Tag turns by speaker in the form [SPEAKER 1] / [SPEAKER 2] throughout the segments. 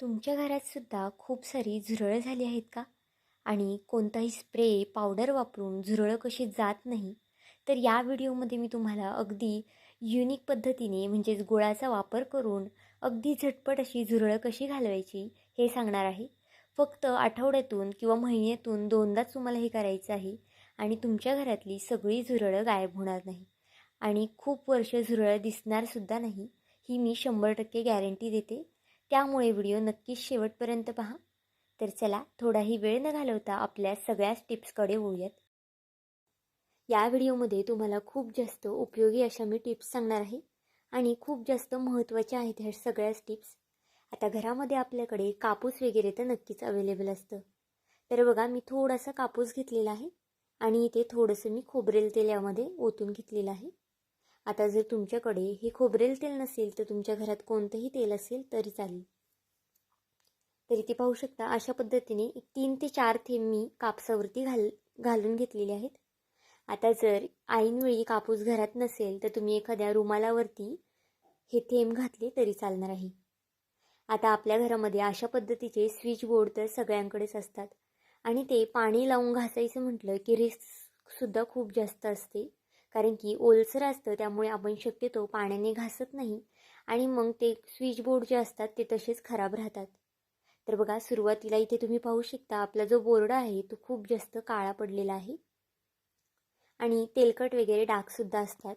[SPEAKER 1] तुमच्या घरातसुद्धा खूप सारी झुरळं झाली आहेत का? आणि कोणताही स्प्रे पावडर वापरून झुरळं कशी जात नाही? तर या व्हिडिओमध्ये मी तुम्हाला अगदी युनिक पद्धतीने म्हणजेच गुळाचा वापर करून अगदी झटपट अशी झुरळं कशी घालवायची हे सांगणार आहे. फक्त आठवड्यातून किंवा महिन्यातून दोनदाच तुम्हाला हे करायचं आहे आणि तुमच्या घरातली सगळी झुरळं गायब होणार नाही. आणि खूप वर्ष झुरळं दिसणारसुद्धा नाही ही मी शंभर टक्के गॅरंटी देते. त्यामुळे व्हिडिओ नक्कीच शेवटपर्यंत पहा. तर चला थोडाही वेळ न घालवता आपल्या सगळ्याच टिप्सकडे वळूयात. या व्हिडिओमध्ये तुम्हाला खूप जास्त उपयोगी अशा मी टिप्स सांगणार आहे आणि खूप जास्त महत्त्वाच्या आहेत ह्या सगळ्याच टिप्स. आता घरामध्ये आपल्याकडे कापूस वगैरे तर नक्कीच अवेलेबल असतं. तर बघा मी थोडासा कापूस घेतलेला आहे आणि इथे थोडंसं मी खोबरेल तेल यामध्ये ओतून घेतलेलं आहे. आता जर तुमच्याकडे हे खोबरेल तेल नसेल तर तुमच्या घरात कोणतंही तेल असेल तरी चालेल. तरी ते पाहू शकता अशा पद्धतीने एक तीन ते चार थेंब मी कापसावरती घाल घालून घेतलेले आहेत. आता जर ऐनवेळी कापूस घरात नसेल तर तुम्ही एखाद्या रुमालावरती हे थेंब घातले तरी चालणार आहे. आता आपल्या घरामध्ये अशा पद्धतीचे स्विच बोर्ड तर सगळ्यांकडेच असतात. आणि ते पाणी लावून घासायचं म्हटलं की रिस्कसुद्धा खूप जास्त असते. कारण की ओलसर असतं त्यामुळे आपण शक्यतो पाण्याने घासत नाही. आणि मग ते स्विच बोर्ड जे असतात ते तसेच खराब राहतात. तर बघा सुरुवातीला इथे तुम्ही पाहू शकता आपला जो बोर्ड आहे तो खूप जास्त काळा पडलेला आहे. आणि तेलकट वगैरे डागसुद्धा असतात.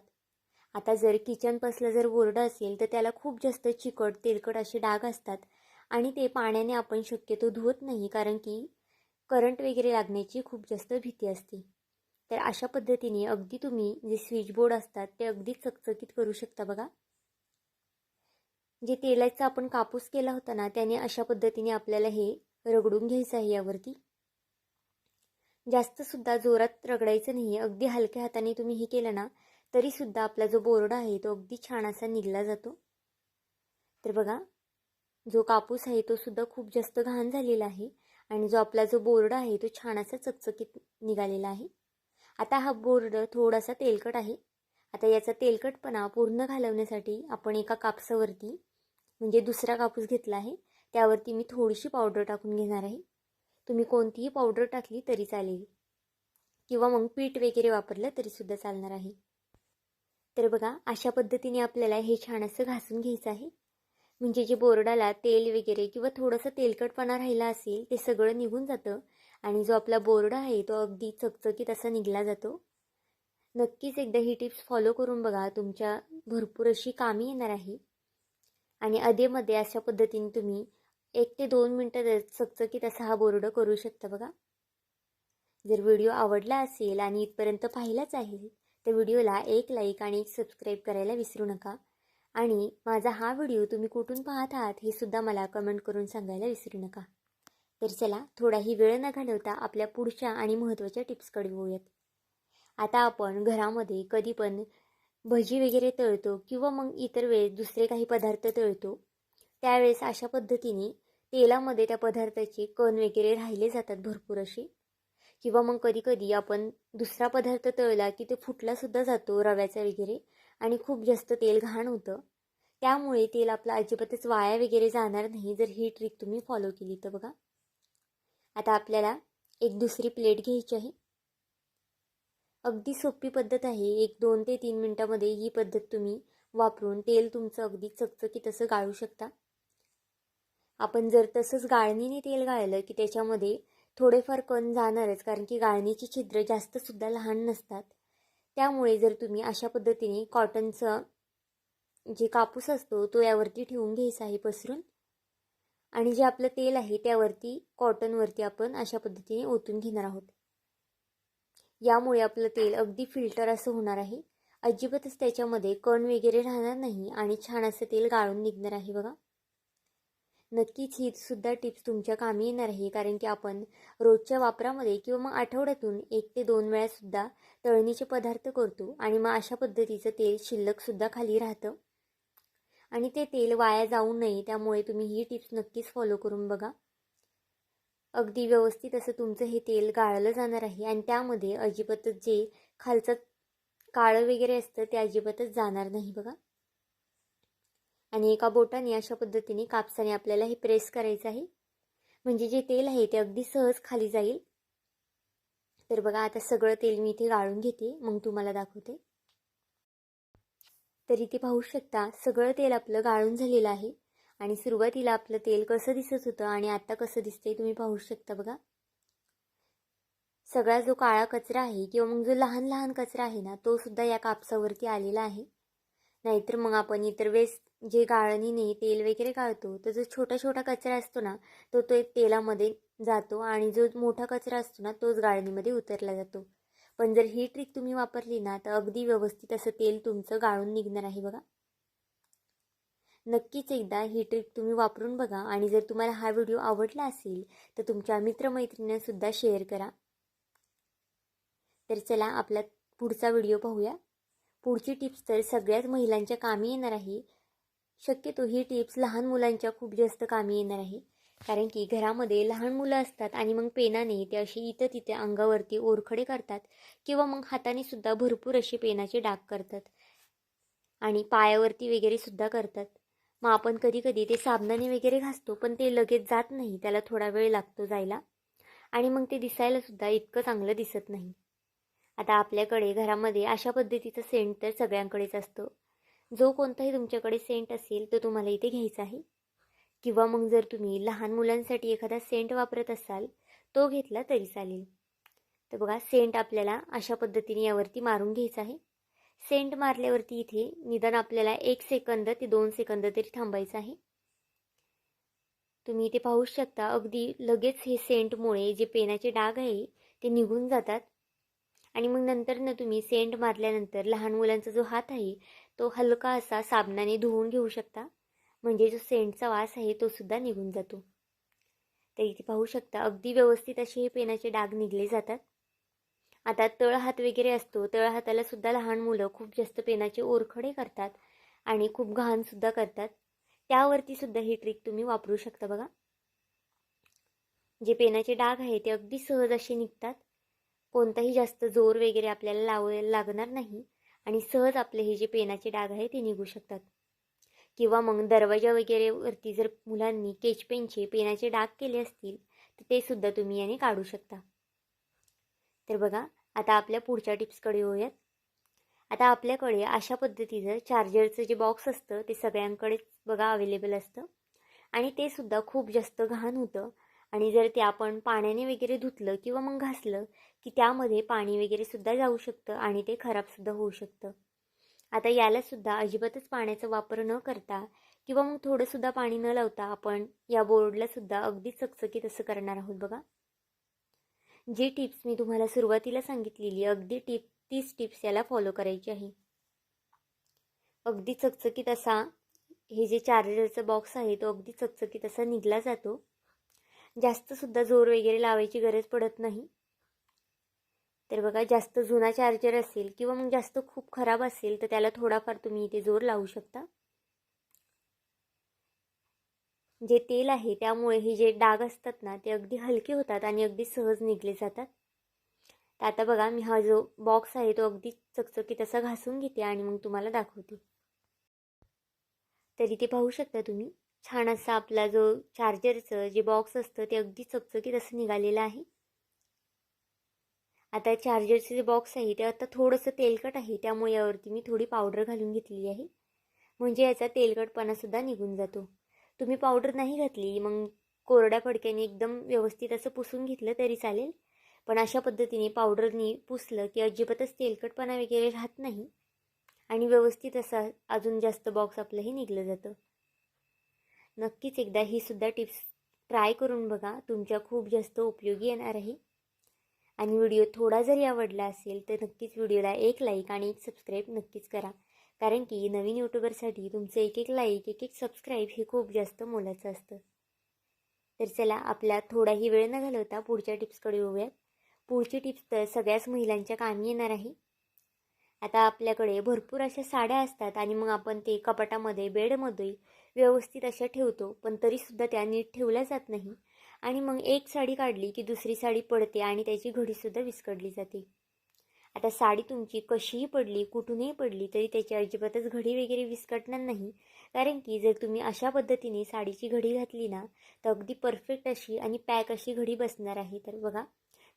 [SPEAKER 1] आता जर किचनपासला जर बोर्ड असेल तर त्याला खूप जास्त चिकट तेलकट असे डाग असतात. आणि ते पाण्याने आपण शक्यतो धुवत नाही कारण की करंट वगैरे लागण्याची खूप जास्त भीती असते. तर अशा पद्धतीने अगदी तुम्ही जे स्विच बोर्ड असतात ते अगदी चकचकीत करू शकता बघा. जे तेलाचा आपण कापूस केला होता ना त्याने अशा पद्धतीने आपल्याला हे रगडून घ्यायचं आहे यावरती. जास्तसुद्धा जोरात रगडायचं नाही आहे अगदी हलक्या हाताने तुम्ही हे केलं ना तरीसुद्धा आपला जो बोर्ड आहे तो अगदी छान असा निघला जातो. तर बघा जो कापूस आहे तो सुद्धा खूप जास्त घाण झालेला आहे आणि जो आपला जो बोर्ड आहे तो छान असा चकचकीत निघालेला आहे. आता हा बोर्ड थोडासा तेलकट आहे. आता याचा तेलकटपणा पूर्ण घालवण्यासाठी आपण एका कापसावरती म्हणजे दुसरा कापूस घेतला आहे त्यावरती मी थोडीशी पावडर टाकून घेणार आहे. तुम्ही कोणतीही पावडर टाकली तरी चालेल. किंवा मग पीठ वगैरे वापरलं तरीसुद्धा चालणार आहे. तर बघा अशा पद्धतीने आपल्याला हे छान असं घासून घ्यायचं आहे. म्हणजे जे बोर्डाला तेल वगैरे किंवा थोडंसं तेलकटपणा राहिला असेल ते सगळं निघून जातं. आणि जो आपला बोर्ड आहे तो अगदी चकचकीत असा निघला जातो. नक्कीच एकदा ही टिप्स फॉलो करून बघा तुमच्या भरपूर अशी कामी येणार आहे. आणि अधेमध्ये अशा पद्धतीने तुम्ही एक ते दोन मिनटं चकचकीत असा हा बोर्ड करू शकता बघा. जर व्हिडिओ आवडला असेल आणि इथपर्यंत पाहिलाच आहे तर व्हिडिओला एक लाईक आणि एक सबस्क्राईब करायला विसरू नका. आणि माझा हा व्हिडिओ तुम्ही कुठून पाहत आहात हे सुद्धा मला कमेंट करून सांगायला विसरू नका. तर चला थोडाही वेळ न घालवता आपल्या पुढच्या आणि महत्त्वाच्या टिप्सकडे वळूयात. आता आपण घरामध्ये कधी पण भजी वगैरे तळतो किंवा मग इतर वेळेस दुसरे काही पदार्थ तळतो त्यावेळेस अशा पद्धतीने तेलामध्ये त्या पदार्थाचे कण वगैरे राहिले जातात भरपूर असे. किंवा मग कधी कधी आपण दुसरा पदार्थ तळला की ते फुटलासुद्धा जातो रव्याचा वगैरे आणि खूप जास्त तेल घाण होतं. त्यामुळे तेल आपलं अजिबातच वाया वगैरे जाणार नाही जर ही ट्रिक तुम्ही फॉलो केली तर बघा. आता आपल्याला एक दुसरी प्लेट घ्यायची आहे. अगदी सोपी पद्धत आहे. एक दोन ते तीन मिनटामध्ये ही पद्धत तुम्ही वापरून तेल तुमचं अगदी चकचकीत असं गाळू शकता. आपण जर तसंच गाळणीने तेल गाळलं की त्याच्यामध्ये थोडेफार कण जाणारच कारण की गाळणीची छिद्र जास्तसुद्धा लहान नसतात. त्यामुळे जर तुम्ही अशा पद्धतीने कॉटनचं जे कापूस असतो तो यावरती ठेवून घ्यायचा आहे पसरून. आणि जे आपलं तेल आहे त्यावरती कॉटनवरती आपण अशा पद्धतीने ओतून घेणार आहोत. यामुळे आपलं तेल अगदी फिल्टर असं होणार आहे. अजिबातच त्याच्यामध्ये कण वगैरे राहणार नाही आणि छान असं तेल गाळून निघणार आहे बघा. नक्कीच ही सुद्धा टिप्स तुमच्या कामी येणार आहे कारण की आपण रोजच्या वापरामध्ये किंवा मग आठवड्यातून एक ते दोन वेळासुद्धा तळणीचे पदार्थ करतो आणि मग अशा पद्धतीचं तेल शिल्लकसुद्धा खाली राहतं. आणि ते तेल वाया जाऊ नये त्यामुळे तुम्ही ही टिप्स नक्कीच फॉलो करून बघा. अगदी व्यवस्थित असं तुमचं हे तेल गाळलं जाणार आहे आणि त्यामध्ये अजिबातच जे खालचं काळं वगैरे असतं ते अजिबातच जाणार नाही बघा. आणि एका बोटाने अशा पद्धतीने कापसाने आपल्याला हे प्रेस करायचं आहे. म्हणजे जे तेल आहे ते अगदी सहज खाली जाईल. तर बघा आता सगळं तेल मी इथे गाळून घेते मग तुम्हाला दाखवते. तर इथे पाहू शकता सगळं तेल आपलं गाळून झालेलं आहे. आणि सुरुवातीला आपलं तेल कसं दिसत होतं आणि आत्ता कसं दिसतंय तुम्ही पाहू शकता बघा. सगळा जो काळा कचरा आहे किंवा मग जो लहान लहान कचरा आहे ना तो सुद्धा या कापसावरती आलेला आहे. नाहीतर मग आपण इतर वेळेस जे गाळणीने तेल वगैरे गाळतो तर जो छोटा छोटा कचरा असतो ना तो तो एक तेलामध्ये जातो आणि जो मोठा कचरा असतो ना तोच गाळणीमध्ये उतरला जातो. पण जर ही ट्रिक तुम्ही वापरली ना तर अगदी व्यवस्थित असं तेल तुमचं गाळून निघणार आहे बघा. नक्कीच एकदा ही ट्रिक तुम्ही वापरून बघा आणि जर तुम्हाला हा व्हिडिओ आवडला असेल तर तुमच्या मित्रमैत्रिणींसुद्धा शेअर करा. तर चला आपला पुढचा व्हिडिओ पाहूया. पुढची टिप्स तर सगळ्याच महिलांच्या कामी येणार आहे. शक्यतो ही टिप्स लहान मुलांच्या खूप जास्त कामी येणार आहे. कारण की घरामध्ये लहान मुलं असतात आणि मग पेनाने ते अशी इथं तिथे अंगावरती ओरखडे करतात किंवा मग हाताने सुद्धा भरपूर असे पेनाचे डाग करतात. आणि पायावरती वगैरे सुद्धा करतात. मग आपण कधी कधी ते साबणाने वगैरे घासतो पण ते लगेच जात नाही. त्याला थोडा वेळ लागतो जायला. आणि मग ते दिसायला सुद्धा इतकं चांगलं दिसत नाही. आता आपल्याकडे घरामध्ये अशा पद्धतीचं सेंट तर सगळ्यांकडेच असतो. जो कोणताही तुमच्याकडे सेंट असेल तो तुम्हाला इथे घ्यायचा आहे. किंवा मग जर तुम्ही लहान मुलांसाठी एखादा सेंट वापरत असाल तो घेतला तरी चालेल. तर बघा सेंट आपल्याला अशा पद्धतीने यावरती मारून घ्यायचा आहे. सेंट मारल्यावरती इथे निदान आपल्याला एक सेकंद ते दोन सेकंद तरी थांबायचं आहे. तुम्ही इथे पाहू शकता अगदी लगेच हे सेंटमुळे जे पेनाचे डाग आहे ते निघून जातात. आणि मग नंतर ना तुम्ही सेंट मारल्यानंतर लहान मुलांचा जो हात आहे तो हलका असा साबणाने धुवून घेऊ शकता. म्हणजे जो सेंटचा वास आहे तो सुद्धा निघून जातो. तर इथे पाहू शकता अगदी व्यवस्थित असे हे पेनाचे डाग निघले जातात. आता तळ हात वगैरे असतो तळहाताला सुद्धा लहान मुलं खूप जास्त पेनाचे ओरखडे करतात आणि खूप घाणसुद्धा करतात. त्यावरती सुद्धा ही ट्रिक तुम्ही वापरू शकता बघा. जे पेनाचे डाग आहे ते अगदी सहज असे निघतात. कोणताही जास्त जोर वगैरे आपल्याला लावायला लागणार नाही आणि सहज आपले हे जे पेनाचे डाग आहे ते निघू शकतात. किंवा मग दरवाजा वगैरेवरती जर मुलांनी केच पेनचे पेनाचे डाग केले असतील तर ते सुद्धा तुम्ही याने काढू शकता. तर बघा आता आपल्या पुढच्या टिप्सकडे येऊयात. आता आपल्याकडे अशा पद्धतीचं चार्जरचं जे बॉक्स असतं ते सगळ्यांकडेच बघा अवेलेबल असतं. आणि ते सुद्धा खूप जास्त घाण होतं. आणि जर ते आपण पाण्याने वगैरे धुतलं किंवा मग घासलं की त्यामध्ये पाणी वगैरे सुद्धा जाऊ शकतं आणि ते खराबसुद्धा होऊ शकतं. आता यालासुद्धा अजिबातच पाण्याचा वापर न करता किंवा मग थोडंसुद्धा पाणी न लावता आपण या बोर्डलासुद्धा अगदी चकचकीत असं करणार आहोत बघा. जी टिप्स मी तुम्हाला सुरुवातीला सांगितलेली अगदी टिप तीच टिप्स याला फॉलो करायची आहे. अगदी चकचकीत असा हे जे चार्जरचा बॉक्स आहे तो अगदी चकचकीत असा निघला जातो. जास्तसुद्धा जोर वगैरे लावायची गरज पडत नाही. तर बघा जास्त जुना चार्जर असेल किंवा मग जास्त खूप खराब असेल तर त्याला थोडाफार तुम्ही इथे जोर लावू शकता. जे तेल आहे त्यामुळे हे जे डाग असतात ना ते अगदी हलके होतात आणि अगदी सहज निघले जातात. तर आता बघा मी हा जो बॉक्स आहे तो अगदी चकचकीत असा घासून घेते आणि मग तुम्हाला दाखवते. तर इथे पाहू शकता तुम्ही छान असा आपला जो चार्जरचं जे बॉक्स असतं ते अगदी चकचकीत असं निघालेलं आहे. आता चार्जरचे जे बॉक्स आहे ते आता थोडंसं तेलकट आहे. त्यामुळे यावरती मी थोडी पावडर घालून घेतलेली आहे. म्हणजे याचा तेलकटपणासुद्धा निघून जातो. तुम्ही पावडर नाही घातली मग कोरड्या फडक्याने एकदम व्यवस्थित असं पुसून घेतलं तरी चालेल. पण अशा पद्धतीने पावडरनी पुसलं की अजिबातच तेलकटपणा वगैरे राहत नाही. आणि व्यवस्थित असा अजून जास्त बॉक्स आपलंही निघलं जातं. नक्कीच एकदा ही सुद्धा टिप्स ट्राय करून बघा. तुमच्या खूप जास्त उपयोगी येणार आहे. आणि व्हिडिओ थोडा जरी आवडला असेल तर नक्कीच व्हिडिओला एक लाईक आणि एक सबस्क्राईब नक्कीच करा. कारण की नवीन यूट्यूबरसाठी तुमचं एक एक लाईक एक एक सबस्क्राईब हे खूप जास्त मोलाचं असतं. तर चला आपला थोडाही वेळ न घालवता पुढच्या टिप्सकडे येऊयात. पुढची टिप्स तर सगळ्याच महिलांच्या कामी येणार आहे. आता आपल्याकडे भरपूर अशा साड्या असतात आणि मग आपण ते कपाटामध्ये बेडमध्ये व्यवस्थित अशा ठेवतो पण तरीसुद्धा त्या नीट ठेवल्या जात नाही. आणि मग एक साडी काढली की दुसरी साडी पडते आणि त्याची घडीसुद्धा विस्कडली जाते. आता साडी तुमची कशीही पडली कुठूनही पडली तरी त्याची अजिबातच घडी वगैरे विस्कटणार नाही. कारण की जर तुम्ही अशा पद्धतीने साडीची घडी घातली ना तर अगदी परफेक्ट अशी आणि पॅक अशी घडी बसणार आहे. तर बघा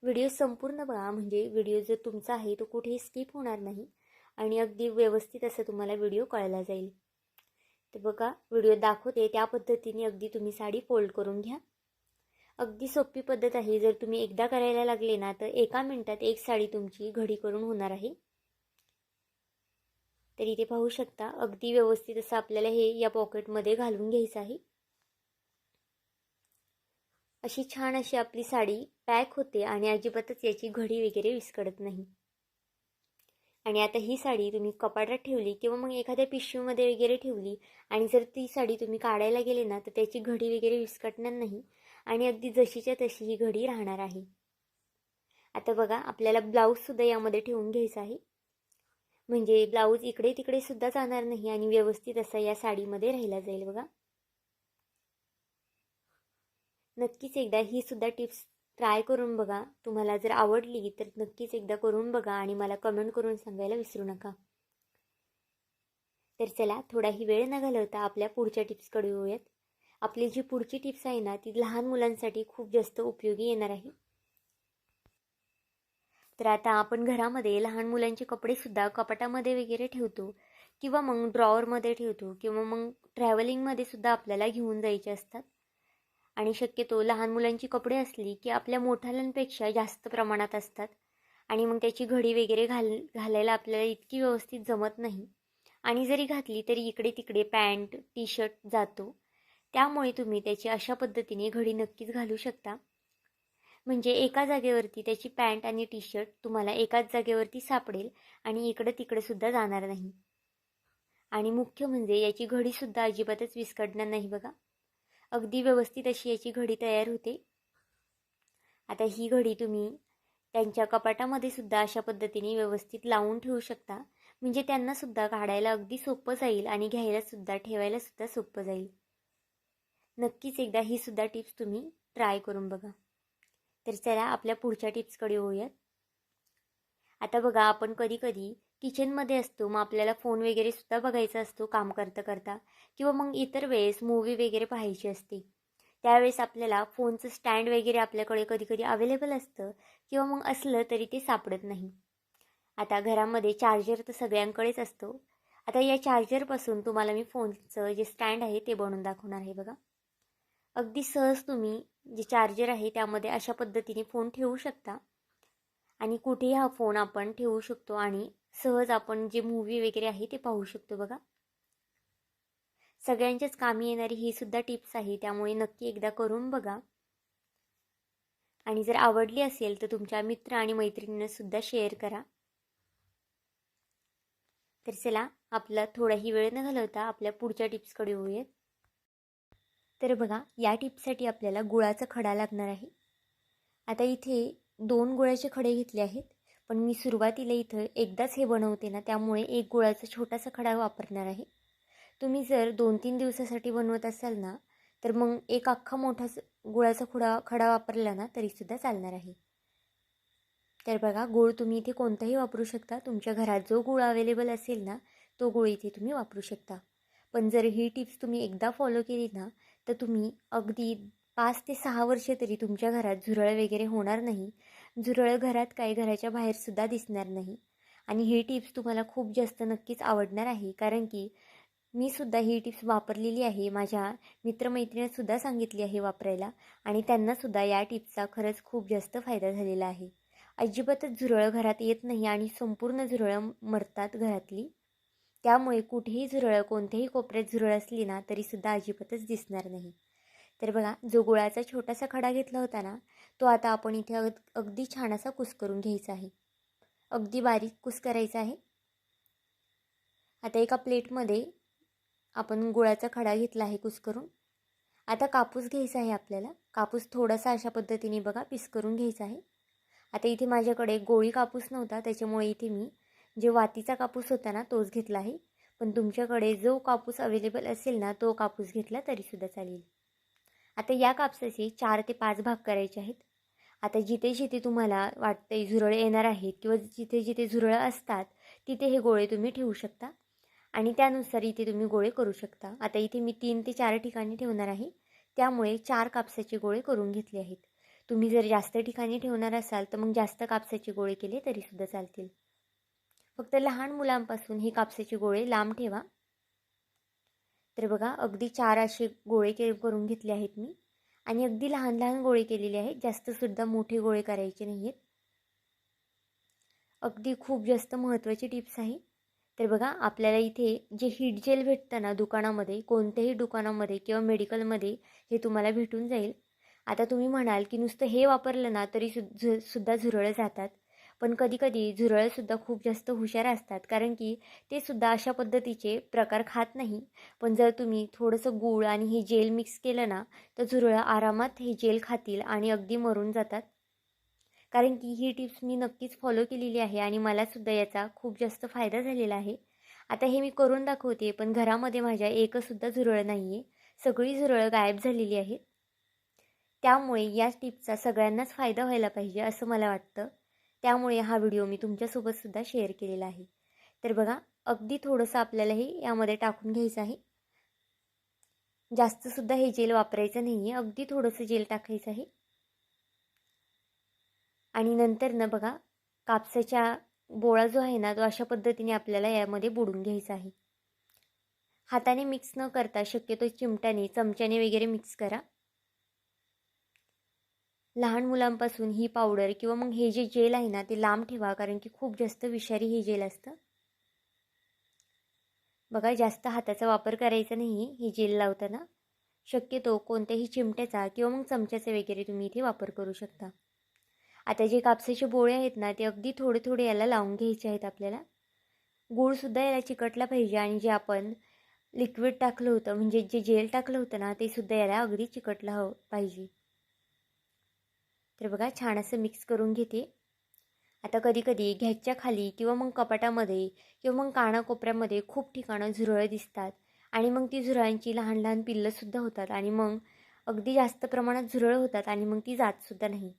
[SPEAKER 1] व्हिडिओ संपूर्ण बघा म्हणजे व्हिडिओ जो तुमचा आहे तो कुठेही स्किप होणार नाही आणि अगदी व्यवस्थित असं तुम्हाला व्हिडिओ कळला जाईल. तर बघा व्हिडिओ दाखवते. त्या पद्धतीने अगदी तुम्ही साडी फोल्ड करून घ्या. अगदी सोपी पद्धत आहे. जर तुम्ही एकदा करायला लागले ना तर एका मिनटात एक साडी तुमची घडी करून होणार आहे. तर इथे पाहू शकता अगदी व्यवस्थित असं आपल्याला हे या पॉकेटमध्ये घालून घ्यायचं आहे. अशी छान अशी आपली साडी पॅक होते आणि अजिबातच याची घडी वगैरे विस्कडत नाही. आणि आता ही साडी तुम्ही कपाटात ठेवली किंवा मग एखाद्या पिशवीमध्ये वगैरे ठेवली आणि जर ती साडी तुम्ही काढायला गेले ना तर त्याची घडी वगैरे विस्कटणार नाही. आणि अगदी जशीच्या तशी ही घडी राहणार आहे. आता बघा आपल्याला ब्लाऊजसुद्धा यामध्ये ठेवून घ्यायचा आहे. म्हणजे ब्लाऊज इकडे तिकडे सुद्धा जाणार नाही आणि व्यवस्थित असा या साडीमध्ये राहिला जाईल बघा. नक्कीच एकदा ही सुद्धा टिप्स ट्राय करून बघा. तुम्हाला जर आवडली तर नक्कीच एकदा करून बघा आणि मला कमेंट करून सांगायला विसरू नका. तर चला थोडाही वेळ न घालवता आपल्या पुढच्या टिप्सकडे येऊयात आपली जी पुढची टिप्स आहे ना ती लहान मुलांसाठी खूप जास्त उपयोगी येणार आहे. तर आता आपण घरामध्ये लहान मुलांचे कपडेसुद्धा कपाटामध्ये वगैरे ठेवतो किंवा मग ड्रॉवरमध्ये ठेवतो किंवा मग ट्रॅव्हलिंगमध्ये सुद्धा आपल्याला घेऊन जायचे असतात. आणि शक्यतो लहान मुलांची कपडे असली की आपल्या मोठ्यालांपेक्षा जास्त प्रमाणात असतात आणि मग त्याची घडी वगैरे घाल घालायला आपल्याला इतकी व्यवस्थित जमत नाही. आणि जरी घातली तरी इकडे तिकडे पॅन्ट टी शर्ट जातो. त्यामुळे तुम्ही त्याची अशा पद्धतीने घडी नक्कीच घालू शकता. म्हणजे एका जागेवरती त्याची पॅन्ट आणि टी शर्ट तुम्हाला एकाच जागेवरती सापडेल आणि इकडं तिकडेसुद्धा जाणार नाही. आणि मुख्य म्हणजे याची घडीसुद्धा अजिबातच विस्कडणार नाही बघा. अगदी व्यवस्थित अशी याची घडी तयार होते. आता ही घडी तुम्ही त्यांच्या कपाटामध्ये सुद्धा अशा पद्धतीने व्यवस्थित लावून ठेवू शकता. म्हणजे त्यांना सुद्धा काढायला अगदी सोपं जाईल आणि घ्यायला सुद्धा ठेवायला सुद्धा सोपं जाईल. नक्कीच एकदा ही सुद्धा टिप्स तुम्ही ट्राय करून बघा. तर चला आपल्या पुढच्या टिप्सकडे येऊयात. आता बघा आपण कधी कधी किचनमध्ये असतो मग आपल्याला फोन वगैरे सुद्धा बघायचा असतो काम करता करता किंवा मग इतर वेळेस मूवी वगैरे पाहायची असते. त्यावेळेस आपल्याला फोनचं स्टँड वगैरे आपल्याकडे कधी कधी अवेलेबल असतं किंवा मग असलं तरी ते सापडत नाही. आता घरामध्ये चार्जर तर सगळ्यांकडेच असतो. आता या चार्जरपासून तुम्हाला मी फोनचं जे स्टँड आहे ते बनवून दाखवणार आहे बघा. अगदी सहज तुम्ही जे चार्जर आहे त्यामध्ये अशा पद्धतीने फोन ठेवू शकता. आणि कुठेही हा फोन आपण ठेवू शकतो आणि सहज आपण जे मूवी वगैरे आहे ते पाहू शकतो बघा. सगळ्यांच्याच कामी येणारी ही सुद्धा टिप्स आहे त्यामुळे नक्की एकदा करून बघा. आणि जर आवडली असेल तर तुमच्या मित्र आणि मैत्रिणींना सुद्धा शेअर करा. तर चला आपला थोडाही वेळ न घालवता आपल्या पुढच्या टिप्सकडे येऊयात तर बघा या टिपसाठी आपल्याला गुळाचा खडा लागणार आहे. आता इथे दोन गुळाचे खडे घेतले आहेत पण मी सुरुवातीला इथं एकदाच हे बनवते ना त्यामुळे एक गुळाचा छोटासा खडा वापरणार आहे. तुम्ही जर दोन तीन दिवसासाठी बनवत असाल ना तर मग एक अख्खा मोठा गुळाचा खुडा खडा वापरला ना तरीसुद्धा चालणार आहे. तर बघा गूळ तुम्ही इथे कोणताही वापरू शकता. तुमच्या घरात जो गूळ अवेलेबल असेल ना तो गूळ इथे तुम्ही वापरू शकता. पण जर ही टिप्स तुम्ही एकदा फॉलो केली ना तर तुम्ही अगदी पाच ते सहा वर्षे तरी तुमच्या घरात झुरळ वगैरे होणार नाही. झुरळ घरात काही घराच्या बाहेरसुद्धा दिसणार नाही. आणि ही टिप्स तुम्हाला खूप जास्त नक्कीच आवडणार आहे. कारण की मी सुद्धा ही टिप्स वापरलेली आहे. माझ्या मित्रमैत्रिणीसुद्धा सांगितली आहे वापरायला. आणि त्यांनासुद्धा या टिप्सचा खरंच खूप जास्त फायदा झालेला आहे. अजिबातच झुरळ घरात येत नाही आणि संपूर्ण झुरळं मरतात घरातली. त्यामुळे कुठेही झुरळ कोणत्याही कोपऱ्यात झुरळ असली ना तरीसुद्धा अजिबातच दिसणार नाही. तर बघा जो गुळाचा छोटासा खडा घेतला होता ना तो आता आपण इथे अग अगदी छान असा कुस करून घ्यायचा आहे. अगदी बारीक कुस करायचा आहे. आता एका प्लेटमध्ये आपण गुळाचा खडा घेतला आहे कुस करून. आता कापूस घ्यायचा आहे आपल्याला. कापूस थोडासा अशा पद्धतीने बघा पीस करून घ्यायचा आहे. आता इथे माझ्याकडे गोळी कापूस नव्हता त्याच्यामुळे इथे मी जे वातीचा कापूस होता ना तोच घेतला आहे पण तुमच्याकडे जो कापूस अवेलेबल असेल ना तो कापूस घेतला तरीसुद्धा चालेल. आता या कापसाचे चार ते पाच भाग करायचे आहेत. आता जिथे जिथे तुम्हाला वाटते झुरळे येणार आहेत किंवा जिथे जिथे झुरळं असतात तिथे हे गोळे तुम्ही ठेवू शकता. आणि त्यानुसार इथे तुम्ही गोळे करू शकता. आता इथे मी तीन ते चार ठिकाणी ठेवणार आहे. त्यामुळे चार कापसाचे गोळे करून घेतले आहेत. तुम्ही जर जास्त ठिकाणी ठेवणार असाल तर मग जास्त कापसाचे गोळे केले तरीसुद्धा चालतील. फक्त लहान मुलांपासून हे कापसाचे गोळे लांब ठेवा. तर बघा अगदी चार असे गोळे के करून घेतले आहेत मी. आणि अगदी लहान लहान गोळे केलेले आहेत. जास्तसुद्धा मोठे गोळे करायचे नाही आहेत अगदी खूप जास्त महत्त्वाची टिप्स आहे. तर बघा आपल्याला इथे जे हीट जेल भेटतं ना दुकानामध्ये कोणत्याही दुकानामध्ये किंवा मेडिकलमध्ये हे तुम्हाला भेटून जाईल. आता तुम्ही म्हणाल की नुसतं हे वापरलं ना तरी सु सुद्धा झुरळं जातात. पण कधीकधी झुरळंसुद्धा खूप जास्त हुशार असतात. कारण की ते सुद्धा अशा पद्धतीचे प्रकार खात नाही. पण जर तुम्ही थोडंसं गूळ आणि हे जेल मिक्स केलं ना तर झुरळं आरामात हे जेल खातील आणि अगदी मरून जातात. कारण की ही टिप्स मी नक्कीच फॉलो केलेली आहे आणि मलासुद्धा याचा खूप जास्त फायदा झालेला आहे. आता हे मी करून दाखवते पण घरामध्ये माझ्या एकसुद्धा झुरळ नाही आहे सगळी झुरळं गायब झालेली आहेत. त्यामुळे या टिपचा सगळ्यांनाच फायदा व्हायला पाहिजे असं मला वाटतं. त्यामुळे हा व्हिडिओ मी तुमच्यासोबतसुद्धा शेअर केलेला आहे. तर बघा अगदी थोडंसं आपल्यालाही यामध्ये टाकून घ्यायचं आहे. जास्तसुद्धा हे जेल वापरायचं नाही आहे अगदी थोडंसं जेल टाकायचं आहे. आणि नंतर ना बघा कापसाच्या बोळा जो आहे ना तो अशा पद्धतीने आपल्याला यामध्ये बुडून घ्यायचा आहे. हाताने मिक्स न करता शक्यतो चिमट्याने चमच्याने वगैरे मिक्स करा. लहान मुलांपासून ही पावडर किंवा मग हे जे जेल आहे ना ते लांब ठेवा कारण की खूप जास्त विषारी हे जेल असतं. बघा जास्त हाताचा वापर करायचा नाही हे जेल लावताना. शक्यतो कोणत्याही चिमट्याचा किंवा मग चमच्याचा वगैरे तुम्ही इथे वापर करू शकता. आता जे कापसाचे बोळे आहेत ना ते अगदी थोडे थोडे याला लावून घ्यायचे आहेत आपल्याला. गूळसुद्धा याला चिकटला पाहिजे आणि जे आपण लिक्विड टाकलं होतं म्हणजे जे जेल टाकलं होतं ना ते सुद्धा याला अगदी चिकटलं हवं हो-, पाहिजे. तर बघा छान असं मिक्स करून घेते. आता कधीकधी घ्याच्या खाली किंवा मग कपाटामध्ये किंवा मग कानाकोपऱ्यामध्ये खूप ठिकाणं झुरळं दिसतात. आणि मग ती झुरळांची लहान लहान पिल्लंसुद्धा होतात आणि मग अगदी जास्त प्रमाणात झुरळं होतात आणि मग ती जातसुद्धा नाही.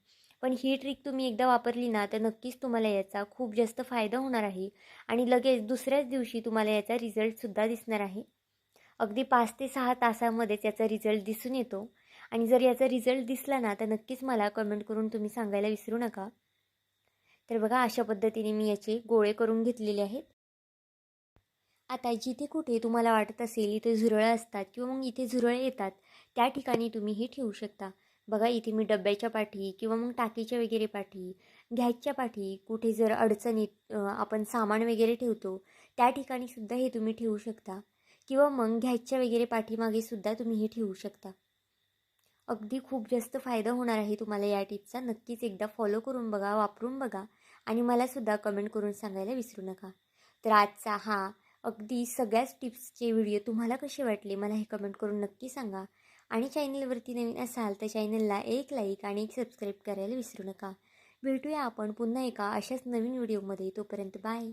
[SPEAKER 1] पण ही ट्रिक तुम्ही एकदा वापरली ना तर नक्कीच तुम्हाला याचा खूप जास्त फायदा होणार आहे आणि लगेच दुसऱ्याच दिवशी तुम्हाला याचा रिझल्टसुद्धा दिसणार आहे. अगदी पाच ते सहा तासामध्येच याचा रिझल्ट दिसून येतो. आणि जर याचा रिझल्ट दिसला ना तर नक्कीच मला कमेंट करून तुम्ही सांगायला विसरू नका. तर बघा अशा पद्धतीने मी याचे गोळे करून घेतलेले आहेत. आता जिथे कुठे तुम्हाला वाटत असेल इथे झुरळं असतात किंवा मग इथे झुरळे येतात त्या ठिकाणी तुम्ही हे ठेवू शकता. बघा इथे मी डब्याच्या पाठी किंवा मग टाकीच्या वगैरे पाठी घ्यायच्या पाठी कुठे जर अडचणीत आपण सामान वगैरे ठेवतो त्या ठिकाणी सुद्धा हे तुम्ही ठेवू शकता. किंवा मग घ्यायच्या वगैरे पाठीमागे सुद्धा तुम्ही हे ठेवू शकता. अगदी खूप जास्त फायदा होणार आहे तुम्हाला या टिपचा नक्कीच एकदा फॉलो करून बघा वापरून बघा आणि मलासुद्धा कमेंट करून सांगायला विसरू नका. तर आजचा हा अगदी सगळ्याच टिप्सचे व्हिडिओ तुम्हाला कसे वाटले मला हे कमेंट करून नक्की सांगा. आणि चॅनलवरती नवीन असाल तर चॅनलला एक लाईक आणि एक सबस्क्राईब करायला विसरू नका. भेटूया आपण पुन्हा एका अशाच नवीन व्हिडिओमध्ये तोपर्यंत बाय